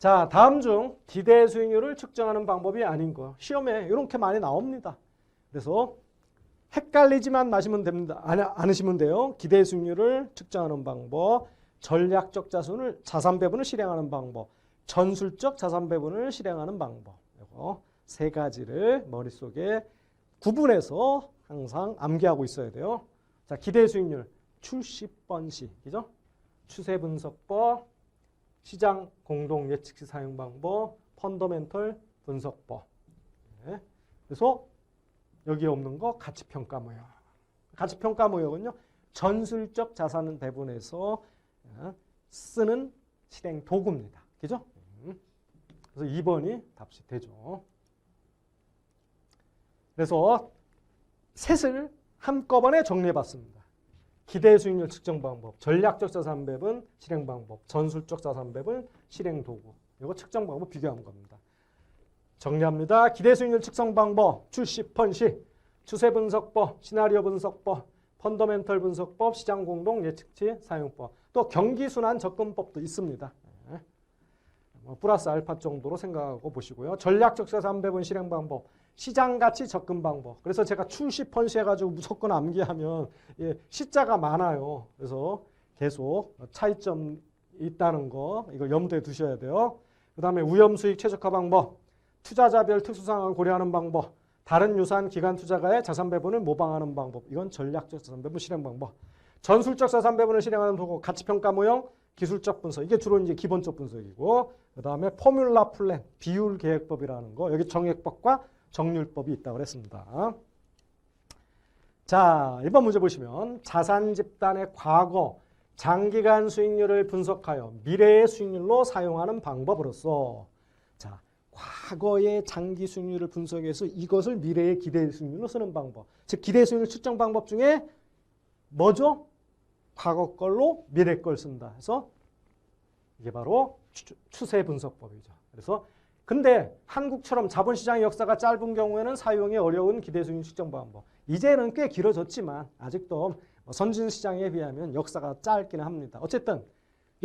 자, 다음 중 기대 수익률을 측정하는 방법이 아닌 거. 시험에 이렇게 많이 나옵니다. 그래서 헷갈리지만 마시면 됩니다. 안, 않으시면 돼요. 기대 수익률을 측정하는 방법, 전략적 자산을 자산 배분을 실행하는 방법, 전술적 자산 배분을 실행하는 방법. 이거 세 가지를 머릿속에 구분해서 항상 암기하고 있어야 돼요. 자, 기대 수익률 출시 번시, 그죠? 추세 분석법, 시장 공동 예측시 사용 방법, 펀더멘털 분석법. 네. 그래서 여기에 없는 거 가치 평가 모형. 가치 평가 모형은요. 전술적 자산 배분에서 어, 쓰는 실행 도구입니다. 그죠? 음. 그래서 2번이 답이 되죠. 그래서 셋을 한꺼번에 정리해 봤습니다. 기대 수익률 측정 방법, 전략적 자산 배분 실행 방법, 전술적 자산 배분 실행 도구. 이거 측정 방법 비교한 겁니다. 정리합니다. 기대 수익률 측정 방법, 출시 펀시, 추세 분석법, 시나리오 분석법, 펀더멘털 분석법, 시장 공동 예측치 사용법, 또 경기 순환 접근법도 있습니다. 네. 뭐 플러스 알파 정도로 생각하고 보시고요. 전략적 자산 배분 실행 방법, 시장 가치 접근 방법. 그래서 제가 출시 펀시 해가지고 무조건 암기하면 예, 시자가 많아요. 그래서 계속 차이점 있다는 거 이거 염두에 두셔야 돼요. 그 다음에 위험 수익 최적화 방법, 투자자별 특수 상황을 고려하는 방법, 다른 유사한 기관 투자가의 자산 배분을 모방하는 방법. 이건 전략적 자산 배분 실행 방법. 전술적 자산 배분을 실행하는 도구, 가치 평가 모형, 기술적 분석. 이게 주로 이제 기본적 분석이고, 그 다음에 포뮬라 플랜, 비율 계획법이라는 거. 여기 정액법과 정률법이 있다고 그랬습니다. 자, 1번 문제 보시면 자산 집단의 과거 장기간 수익률을 분석하여 미래의 수익률로 사용하는 방법으로서 자, 과거의 장기 수익률을 분석해서 이것을 미래의 기대 수익률로 쓰는 방법. 즉 기대 수익률 측정 방법 중에 뭐죠? 과거 걸로 미래 걸 쓴다. 해서 이게 바로 추- 추세 분석법이죠. 그래서 근데 한국처럼 자본시장의 역사가 짧은 경우에는 사용이 어려운 기대수익 측정 방법. 이제는 꽤 길어졌지만 아직도 뭐 선진시장에 비하면 역사가 짧기는 합니다. 어쨌든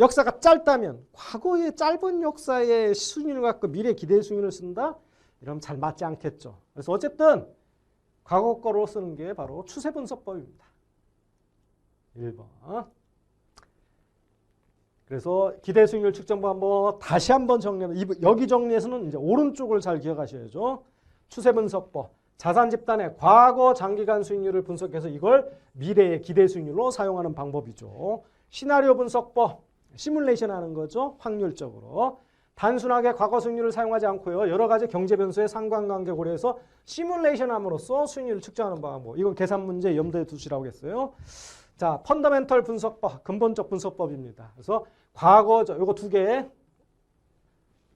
역사가 짧다면 과거의 짧은 역사의 수익률을 갖고 미래 기대 수익률을 쓴다? 이러면 잘 맞지 않겠죠. 그래서 어쨌든 과거 거로 쓰는 게 바로 추세 분석법입니다. 1번. 그래서 기대 수익률 측정 방법 다시 한번 정리하면 이- 여기 정리해서는 이제 오른쪽을 잘 기억하셔야죠. 추세 분석법. 자산 집단의 과거 장기간 수익률을 분석해서 이걸 미래의 기대 수익률로 사용하는 방법이죠. 시나리오 분석법. 시뮬레이션 하는 거죠. 확률적으로. 단순하게 과거 수익률을 사용하지 않고요. 여러 가지 경제 변수의 상관관계 고려해서 시뮬레이션 함으로써 수익률을 측정하는 방법. 이건 계산 문제 염두에 두시라고 했어요. 자, 펀더멘털 분석법, 근본적 분석법입니다. 그래서 과거 요거 두 개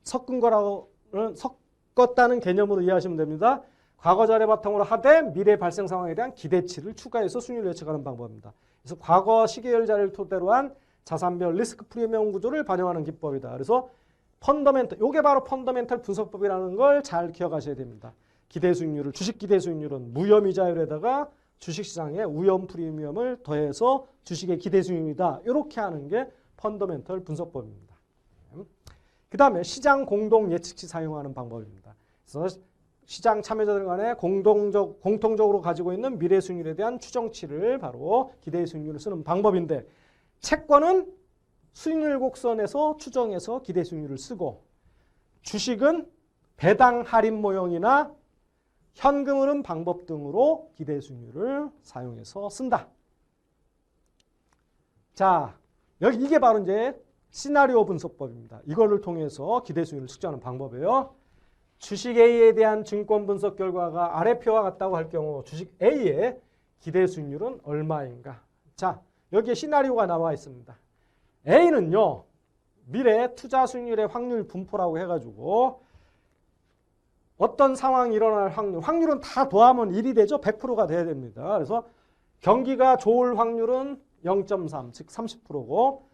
섞은 거라고는 섞었다는 개념으로 이해하시면 됩니다. 과거 자료 바탕으로 하되 미래 발생 상황에 대한 기대치를 추가해서 수익률 예측하는 방법입니다. 그래서 과거 시계열 자료를 토대로 한 자산별 리스크 프리미엄 구조를 반영하는 기법이다. 그래서 펀더멘털, 요게 바로 펀더멘털 분석법이라는 걸 잘 기억하셔야 됩니다. 기대 수익률을 주식 기대 수익률은 무혐 이자율에다가 주식시장의 우연 프리미엄을 더해서 주식의 기대 수익률이다. 이렇게 하는 게 펀더멘털 분석법입니다. 그 다음에 시장 공동 예측치 사용하는 방법입니다. 그래서 시장 참여자들 간에 공동적, 공통적으로 가지고 있는 미래 수익률에 대한 추정치를 바로 기대 수익률을 쓰는 방법인데 채권은 수익률 곡선에서 추정해서 기대 수익률을 쓰고 주식은 배당 할인 모형이나 현금 흐름 방법 등으로 기대 수익률을 사용해서 쓴다. 자, 여기 이게 바로 이제 시나리오 분석법입니다. 이거를 통해서 기대 수익률을 측정하는 방법이에요. 주식 A에 대한 증권 분석 결과가 아래 표와 같다고 할 경우 주식 A의 기대 수익률은 얼마인가? 자, 여기에 시나리오가 나와 있습니다. A는요. 미래 투자 수익률의 확률 분포라고 해가지고 어떤 상황이 일어날 확률, 확률은 다 더하면 1이 되죠. 100%가 돼야 됩니다. 그래서 경기가 좋을 확률은 0.3, 즉 30%고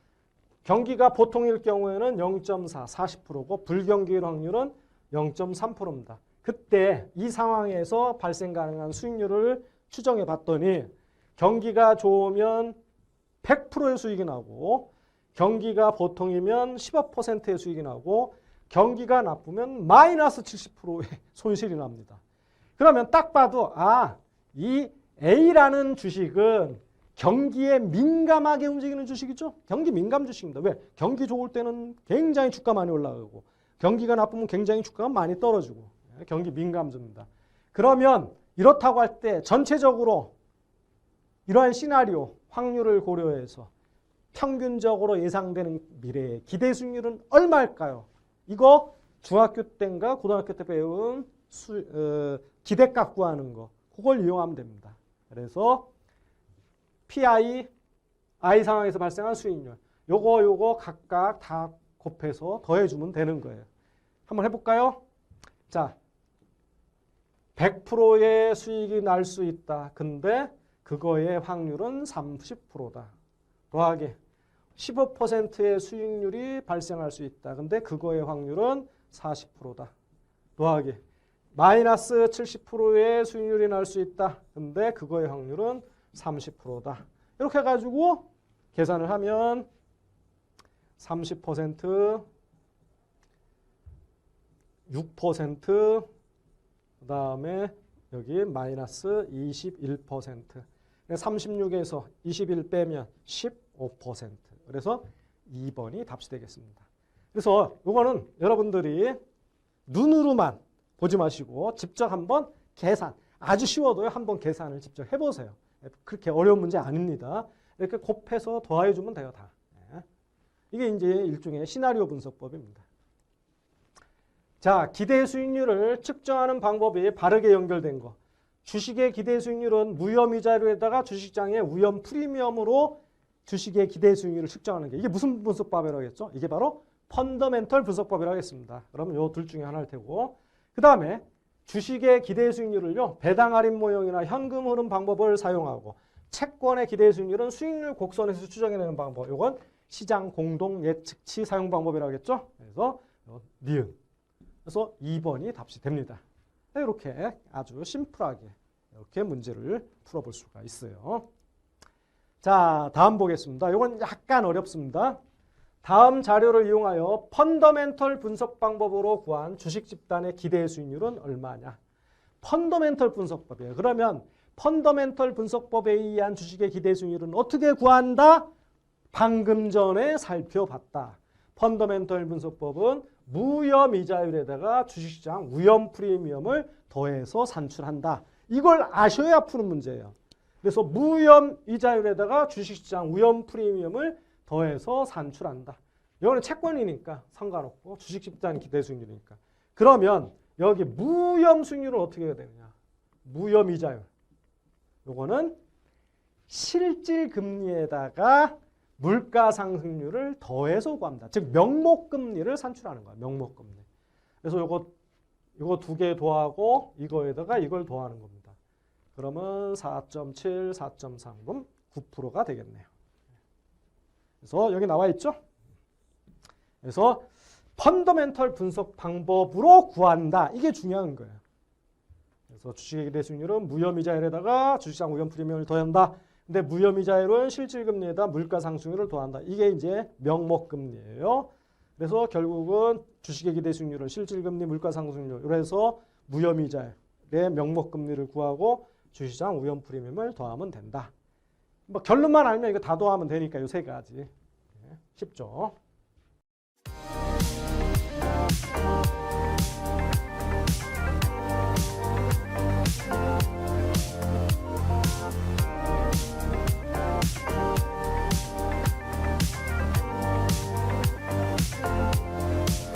경기가 보통일 경우에는 0.4, 40%고 불경기일 확률은 0.3%입니다. 그때 이 상황에서 발생 가능한 수익률을 추정해 봤더니 경기가 좋으면 100%의 수익이 나고 경기가 보통이면 15%의 수익이 나고 경기가 나쁘면 마이너스 70%의 손실이 납니다. 그러면 딱 봐도 아, 이 A라는 주식은 경기에 민감하게 움직이는 주식이죠. 경기 민감 주식입니다. 왜? 경기 좋을 때는 굉장히 주가 많이 올라가고 경기가 나쁘면 굉장히 주가가 많이 떨어지고 예, 경기 민감주입니다. 그러면 이렇다고 할 때 전체적으로 이러한 시나리오 확률을 고려해서 평균적으로 예상되는 미래의 기대 수익률은 얼마일까요? 이거 중학교 때인가 고등학교 때 배운 수, 어, 기대값 구하는 거 그걸 이용하면 됩니다. 그래서 PI, I 상황에서 발생한 수익률 요거 요거 각각 다 곱해서 더해주면 되는 거예요. 한번 해볼까요? 자, 100%의 수익이 날 수 있다. 근데 그거의 확률은 30%다. 더하기 15%의 수익률이 발생할 수 있다. 근데 그거의 확률은 40%다. 더하기 마이너스 70%의 수익률이 날 수 있다. 근데 그거의 확률은 30%다. 이렇게 해가지고 계산을 하면 30% 6% 그 다음에 여기 마이너스 21% 36에서 21 빼면 15% 그래서 2번이 답이 되겠습니다. 그래서 이거는 여러분들이 눈으로만 보지 마시고 직접 한번 계산 아주 쉬워도요 한번 계산을 직접 해보세요. 그렇게 어려운 문제 아닙니다. 이렇게 곱해서 더해 주면 돼요 다. 예. 이게 이제 일종의 시나리오 분석법입니다. 자, 기대 수익률을 측정하는 방법이 바르게 연결된 거. 주식의 기대 수익률은 무혐 이자료에다가 주식장의 우연 프리미엄으로 주식의 기대 수익률을 측정하는 게 이게 무슨 분석법이라고 했죠? 이게 바로 펀더멘털 분석법이라고 했습니다. 그러면 요 둘 중에 하나일 테고. 그 다음에 주식의 기대 수익률을요. 배당 할인 모형이나 현금 흐름 방법을 사용하고 채권의 기대 수익률은 수익률 곡선에서 추정해내는 방법. 요건 시장 공동 예측치 사용 방법이라고 했죠? 그래서 요 니은 그래서 2번이 답이 됩니다. 이렇게 아주 심플하게 이렇게 문제를 풀어볼 수가 있어요. 자, 다음 보겠습니다. 이건 약간 어렵습니다. 다음 자료를 이용하여 펀더멘털 분석 방법으로 구한 주식 집단의 기대 수익률은 얼마냐? 펀더멘털 분석법이에요. 그러면 펀더멘털 분석법에 의한 주식의 기대 수익률은 어떻게 구한다? 방금 전에 살펴봤다. 펀더멘털 분석법은 무혐 이자율에다가 주식시장 우연 프리미엄을 더해서 산출한다. 이걸 아셔야 푸는 문제예요. 그래서 무혐 이자율에다가 주식시장 우연 프리미엄을 더해서 산출한다. 이거는 채권이니까 상관없고 주식 집단 기대 수익률이니까. 그러면 여기 무혐 수익률은 어떻게 해야 되느냐? 무혐 이자율. 요거는 실질 금리에다가 물가 상승률을 더해서 구합니다. 즉 명목 금리를 산출하는 거야. 명목 금리. 그래서 요거 요거 두 개 더하고 이거에다가 이걸 더하는 겁니다. 그러면 4.7, 4.3 그럼 9%가 되겠네요. 그래서 여기 나와 있죠? 그래서 펀더멘털 분석 방법으로 구한다. 이게 중요한 거예요. 그래서 주식의 기대 수익률은 무혐의자율에다가 주식장 우연 프리미엄을 더한다. 근데 무혐의자율은 실질금리에다 물가 상승률을 더한다. 이게 이제 명목금리예요. 그래서 결국은 주식의 기대 수익률은 실질금리, 물가 상승률 그래서 무혐의자율의 명목금리를 구하고 주시장 우연 프리미엄을 더하면 된다. 뭐 결론만 알면 이거 다 더하면 되니까 요 세 가지 예, 쉽죠.